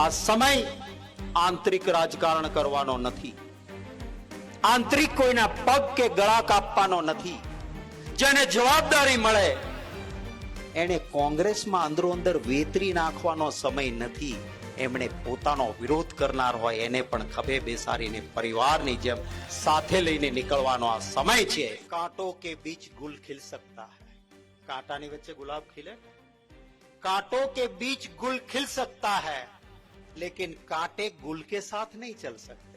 આ સમય આંતરિક રાજકારણ કરવાનો નથી. આંતરિક કોઈના પગ કે ગળા કાપવાનો નથી. જેને જવાબદારી મળે એને કોંગ્રેસમાં અંદરો અંદર વેતરી નાખવાનો સમય નથી. એમણે પોતાનો વિરોધ કરનાર હોય, એને પણ ખભે બેસાડીને પરિવારની જેમ સાથે લઈને નીકળવાનો આ સમય છે. કાંટો કે બીજ ગુલ ખીલ સકતા હૈ? કાંટાની વચ્ચે ગુલાબ ખીલે? કાંટો કે બીજ ગુલ ખીલ સકતા હૈ? लेकिन कांटे गुल के साथ नहीं चल सकते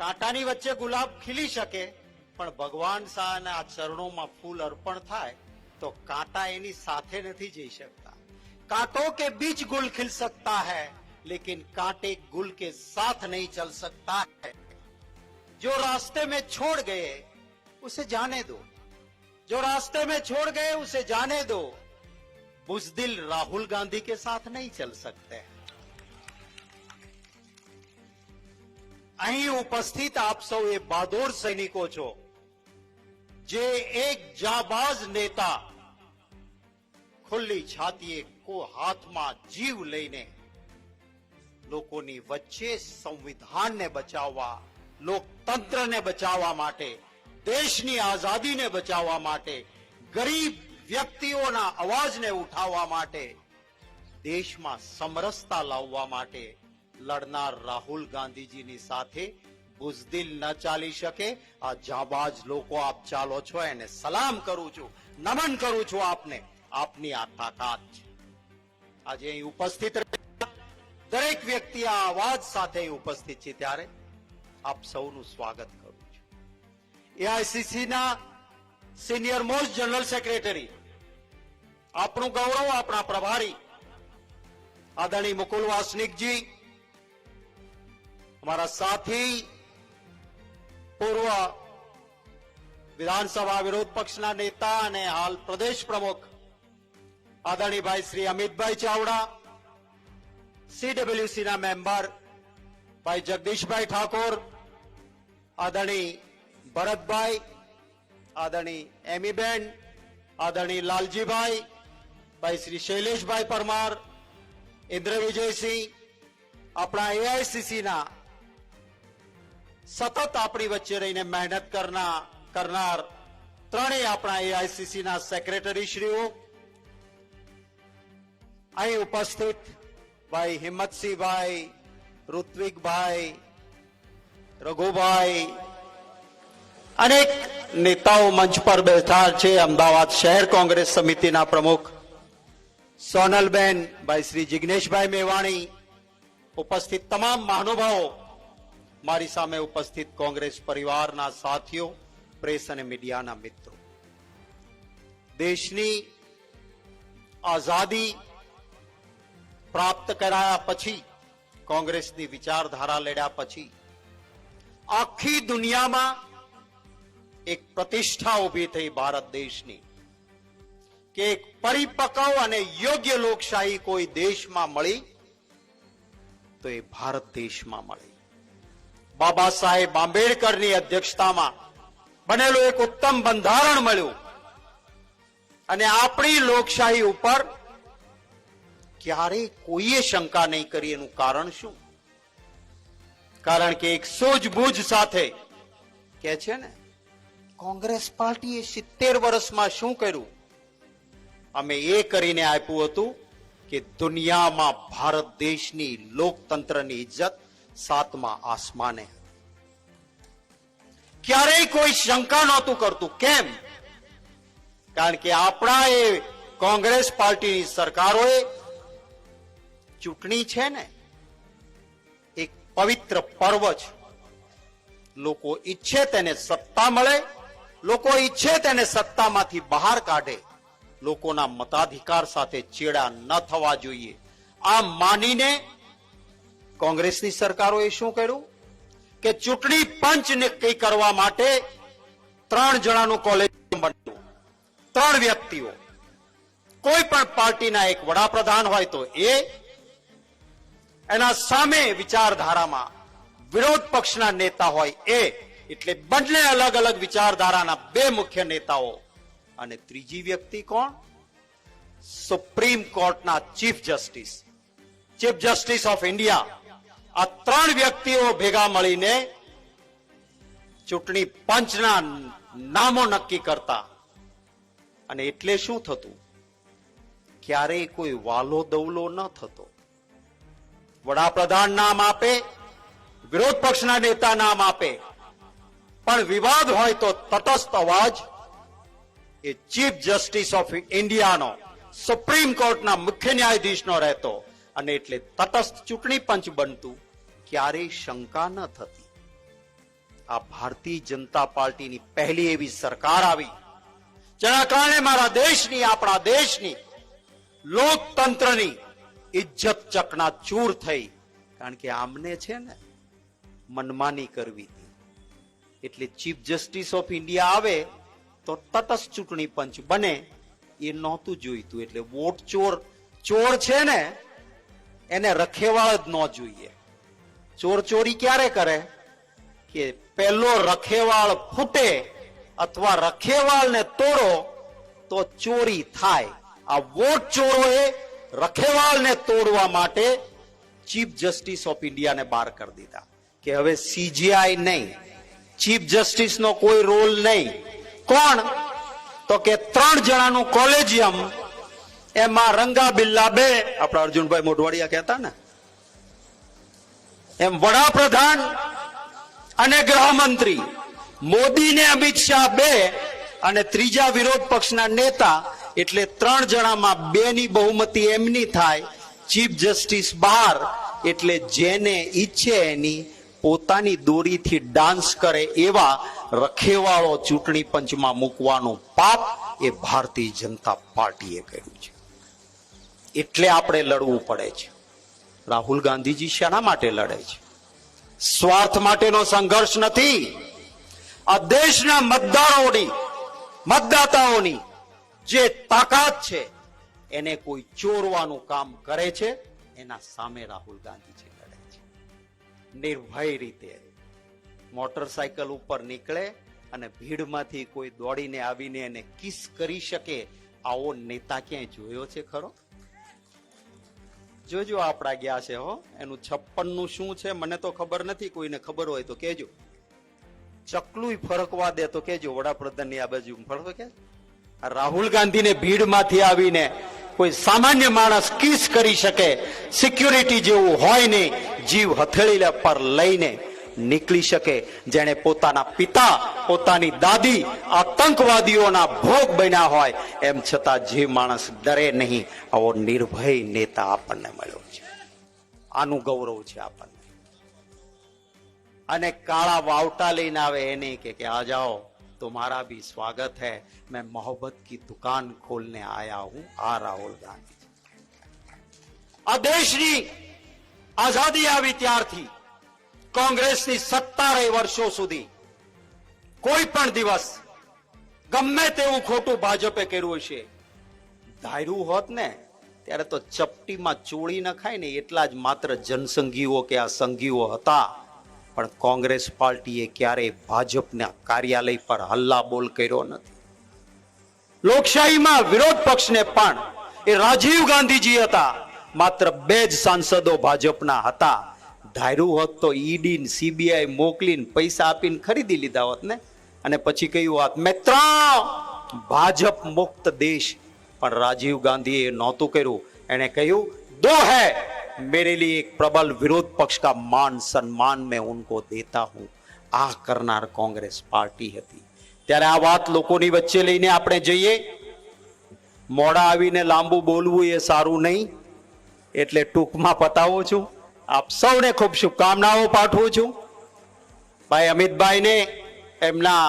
કાંટાની વચ્ચે ગુલાબ ખીલી શકે પણ ભગવાન શાહના ચરણોમાં ફૂલ અર્પણ થાય તો કાંટા એની સાથે નથી જઈ શકતા कांटों के बीच गुल खिल सकता है लेकिन कांटे गुल के साथ नहीं चल सकता है जो रास्ते में छोड़ गए उसे जाने दो जो रास्ते में छोड़ गए उसे जाने दो बुजदिल राहुल गांधी के साथ नहीं चल सकते અહીં ઉપસ્થિત આપ સૌ એ બહાદુર સૈનિકો છો, જે એક જાબાજ નેતા ખુલ્લી છાતીએ કો હાથમાં જીવ લઈને લોકોની વચ્ચે સંવિધાનને બચાવવા, લોકતંત્રને બચાવવા માટે, દેશની આઝાદીને બચાવવા માટે, ગરીબ વ્યક્તિઓના અવાજને ઉઠાવવા માટે, દેશમાં સમરસતા લાવવા માટે લડનાર રાહુલ ગાંધીજીની સાથે બુઝદિલ ન ચાલી શકે. આ જાબાજ લોકો આપ ચાલો છો, એને સલામ કરું છું, નમન કરું છું આપને. આપની આ તાકાત છે. આજે અહીં ઉપસ્થિત દરેક વ્યક્તિ આ અવાજ સાથે ઉપસ્થિત છે ત્યારે આપ સૌનું સ્વાગત કરું છું. એઆઈસીસી ના સિનિયર મોસ્ટ જનરલ સેક્રેટરી આપણું ગૌરવ આપણા પ્રભારી, આદરણીય મુકુલ વાસનિકજી हमारा साथी પૂર્વ વિધાનસભા વિરોધ પક્ષના નેતા અને હાલ પ્રદેશ પ્રમુખ આદરણીભાઈ શ્રી અમિતભાઈ ચાવડા સીડબ્લ્યુસી ના મેમ્બર ભાઈ જગદીશભાઈ ઠાકોર આદરણી ભરતભાઈ આદરણી એમીબેન આદરણી લાલજીભાઈ ભાઈ શ્રી શૈલેષભાઈ પરમાર ઇન્દ્ર વિજયસિંહ આપણા એઆઈસીસી ના સતત આપણી વચ્ચે રહીને મહેનત કરનાર કરનાર ત્રણેય આપણા એઆઈસીસી ના સેક્રેટરી શ્રીઓ અહીં ઉપસ્થિત ભાઈ હિંમતસિંહભાઈ, ઋત્વિકભાઈ, રઘુભાઈ અનેક નેતાઓ મંચ પર બેઠા છે અમદાવાદ શહેર કોંગ્રેસ સમિતિના પ્રમુખ. સોનલબેન, ભાઈ શ્રી જિગ્નેશભાઈ મેવાણી, ઉપસ્થિત તમામ મહાનુભાવો. મારી સામે ઉપસ્થિત કોંગ્રેસ પરિવારના સાથીઓ, પ્રેસ અને મીડિયાના મિત્રો. દેશની આઝાદી પ્રાપ્ત કરાયા પછી, કોંગ્રેસની વિચારધારા લેડ્યા પછી, આખી દુનિયામાં એક પ્રતિષ્ઠા ઊભી થઈ ભારત દેશની કે એક પરિપક્વ અને યોગ્ય લોકશાહી કોઈ દેશમાં મળી, તો એ ભારત દેશમાં મળી. બાબા સાહેબ આંબેડકરની અધ્યક્ષતામાં બનેલું એક ઉત્તમ બંધારણ મળ્યું. અને આપણી લોકશાહી ઉપર ક્યારેય કોઈએ શંકા નહીં કરી એનું કારણ શું? કારણ કે એક સૂઝબૂઝ સાથે કે છે ને, કોંગ્રેસ પાર્ટીએ સિત્તેર વર્ષમાં શું કર્યું? અમે એ કરીને આપ્યું હતું કે દુનિયામાં ભારત દેશની લોકતંત્રની ઇજ્જત સાતમા આસમાને. ક્યારેય કોઈ શંકા નહોતું કરતું. કેમ? કારણ કે આપણા એ કોંગ્રેસ પાર્ટીની સરકારોએ ચૂંટણી છે ને, એક પવિત્ર પર્વ છે. લોકો ઈચ્છે તેને સત્તા મળે, લોકો ઈચ્છે તેને સત્તામાંથી બહાર કાઢે. લોકોના મતાધિકાર સાથે ચેડા ન થવા જોઈએ. આ માનીને કોંગ્રેસની સરકારોએ શું કર્યું? કે ચૂંટણી પંચ નક્કી કરવા માટે ત્રણ જણાનું કોલેજ બન્યું. ત્રણ વ્યક્તિઓ. કોઈ પણ પાર્ટીના એક વડાપ્રધાન હોય તો એ એના સામે વિચારધારામાં વિરોધ પક્ષના નેતા હોય એ. એટલે બંને અલગ અલગ વિચારધારાના બે મુખ્ય નેતાઓ. અને ત્રીજી વ્યક્તિ કોણ? સુપ્રીમ કોર્ટના chief justice. Chief justice of India. આ ત્રણ વ્યક્તિઓ ભેગા મળીને ચૂંટણી પંચના નામો નક્કી કરતા. અને એટલે શું થતું? ક્યારેય કોઈ વાલો દવલો ન થતો. વડાપ્રધાન નામ આપે, વિરોધ પક્ષના નેતા નામ આપે. પણ વિવાદ હોય તો તટસ્થ અવાજ એ ચીફ જસ્ટિસ ઓફ ઇન્ડિયાનો, સુપ્રીમ કોર્ટના મુખ્ય ન્યાયાધીશનો રહેતો. અને એટલે તટસ્થ ચૂંટણી પંચ બનતું. ક્યારેય શંકા ન થતી. આ ભારતીય જનતા પાર્ટીની પહેલી એવી સરકાર આવી, જેના કારણે મારા દેશની, આપણા દેશની, લોકતંત્રની ઇજ્જત ચકના ચૂર થઈ. કારણ કે આમને છે ને, મનમાની કરવી એટલે ચીફ જસ્ટિસ ઓફ ઇન્ડિયા આવે, તો તટસ્થ ચૂંટણી પંચ બને, એ નહોતું જોઈતું. એટલે વોટ ચોર ચોર છે ને, એને રખેવાળ જ ન જોઈએ. ચોર ચોરી ક્યારે કરે? કે પહેલો રખેવાળ ફૂટે અથવા રખેવાળને તોડો તો ચોરી થાય. આ વોટ ચોરોએ રખેવાળને તોડવા માટે ચીફ જસ્ટિસ ઓફ ઇન્ડિયાને બહાર કરી દીધા કે હવે સીજીઆઈ નહીં, ચીફ જસ્ટિસનો કોઈ રોલ નહીં. કોણ? તો કે ત્રણ જણાનું કોલેજિયમ, એમાં રંગા બિલ્લા બે, આપણા અર્જુનભાઈ મોઢવાડિયા કહેતા ને એમ વડાપ્રધાન અને ગૃહમંત્રી મોદી ને અમિત શાહ બે અને ત્રીજા વિરોધ પક્ષના નેતા એટલે ત્રણ જણામાં બે ની બહુમતી એમની થાય, ચીફ જસ્ટિસ બહાર, એટલે જેને ઈચ્છે એની પોતાની દોરીથી ડાન્સ કરે એવા રખેવાળો ચૂંટણી પંચમાં મૂકવાનું પાપ એ ભારતીય જનતા પાર્ટીએ કર્યું છે. એટલે આપણે લડવું પડે છે. રાહુલ ગાંધીજી શેના માટે લડે છે. સ્વાર્થ માટેનો સંઘર્ષ નથી. આ દેશના મતદારોની, મતદાતાઓની જે તાકાત છે, એને કોઈ ચોરવાનું કામ કરે છે, એના સામે રાહુલ ગાંધીજી લડે છે. નિર્ભય રીતે મોટરસાયકલ ઉપર નીકળે અને ભીડમાંથી કોઈ દોડીને આવીને એને કિસ કરી શકે, આવો નેતા ક્યાંય જોયો છે ખરો? જોજો આપણા ગયા છે, હો. એનું છપ્પનનું શું છે, મને તો ખબર નથી, કોઈને ખબર હોય તો કેજો ચકલું ફરકવા દે તો કેજો વડાપ્રધાનની આ બાજુ ફરકો કે? રાહુલ ગાંધીને ભીડમાંથી આવીને કોઈ સામાન્ય માણસ કિસ કરી શકે? સિક્યુરિટી જેવું હોય નહીં, જીવ હથેળી પર લઈને નીકળી શકે જેણે પોતાના પિતા પોતાની દાદી આતંકવાદીઓના ભોગ બન્યા હોય એમ છતાં જે માણસ ડરે નહીં આવો નિર્ભય નેતા આપણને મળ્યો છે આનું ગૌરવ છે આપણને અને કાળા વાવટા લઈને આવે એને કે કે આ જાઓ तुम्हारा भी स्वागत है मैं मोहब्बत की दुकान खोलने आया हूं आ राहुल गांधी આ દેશની આઝાદી આવી ત્યારથી કોંગ્રેસની સત્તા રહી વર્ષો સુધી કોઈ પણ દિવસ ગમે તેવું ખોટું ભાજપે કર્યું હશે ધાર્યું હોત ને, ત્યારે તો ચપટીમાં ચોળી નખાય ને, એટલા જ માત્ર જનસંઘીઓ કે આ સંઘીઓ હતા. પણ કોંગ્રેસ પાર્ટીએ ક્યારેય ભાજપના કાર્યાલય પર હલ્લા બોલ કર્યો નથી. લોકશાહીમાં વિરોધ પક્ષને પણ એ રાજીવ ગાંધીજી હતા. માત્ર બે જ સાંસદો ભાજપના હતા. ધાર્યું હોત તો ઈડી સીબીઆઈ મોકલીને પૈસા આપીને ખરીદી લીધા હોત ને અને પછી કહ્યું હોત મિત્ર ભાજપ મુક્ત દેશ પણ રાજીવ ગાંધીએ નહોતું કર્યું એણે કહ્યું દો હૈ मेरे लिए एक प्रबल विरोध पक्ष का मान सम्मान मैं उनको देता हूं આ કરનાર કોંગ્રેસ પાર્ટી હતી ત્યારે આ વાત લોકોની વચ્ચે લઈને આપણે જઈએ મોડા આવીને લાંબુ બોલવું એ સારું નહીં એટલે ટૂંકમાં પતાવું છું આપ સૌને ખૂબ શુભકામનાઓ પાઠવું છું. ભાઈ અમિતભાઈને એમના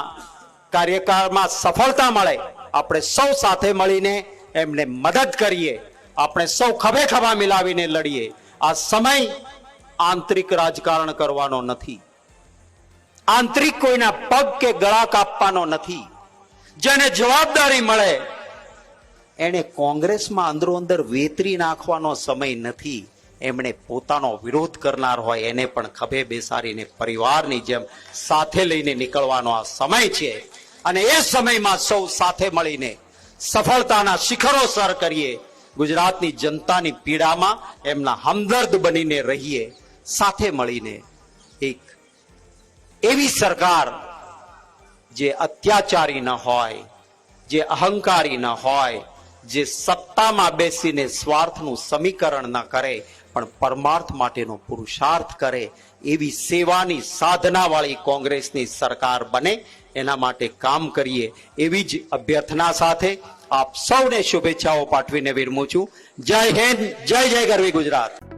કાર્યકાળમાં સફળતા મળે, આપણે સૌ સાથે મળીને એમને મદદ કરીએ, આપણે સૌ ખભે ખભા મિલાવીને લડીએ. આ સમય આંતરિક રાજકારણ કરવાનો નથી. આંતરિક કોઈના પગ કે ગળા કાપવાનો નથી. જેને જવાબદારી મળે, એને કોંગ્રેસમાં અંદરો અંદર વેતરી નાખવાનો સમય નથી. એમણે પોતાનો વિરોધ કરનાર હોય એને પણ ખભે બેસાડીને પરિવારની જેમ સાથે લઈને નીકળવાનો આ સમય છે. અને એ સમયમાં સૌ સાથે મળીને સફળતાના શિખરો સર કરીએ. ગુજરાતની જનતાની પીડામાં એમના હમદર્દ બનીને રહીએ, સાથે મળીને. એક એવી સરકાર જે અત્યાચારી ન હોય, જે અહંકારી ન હોય, જે સત્તામાં બેસીને સ્વાર્થનું સમીકરણ ન કરે પણ પરમાર્થ માટેનો પુરુષાર્થ કરે એવી સેવાની સાધના વાળી કોંગ્રેસની સરકાર બને, એના માટે કામ કરીએ એવી જ અભ્યર્થના સાથે આપ સૌને શુભેચ્છાઓ પાઠવીને વિરમું છું. જય હિન્દ, જય જય ગરવી ગુજરાત.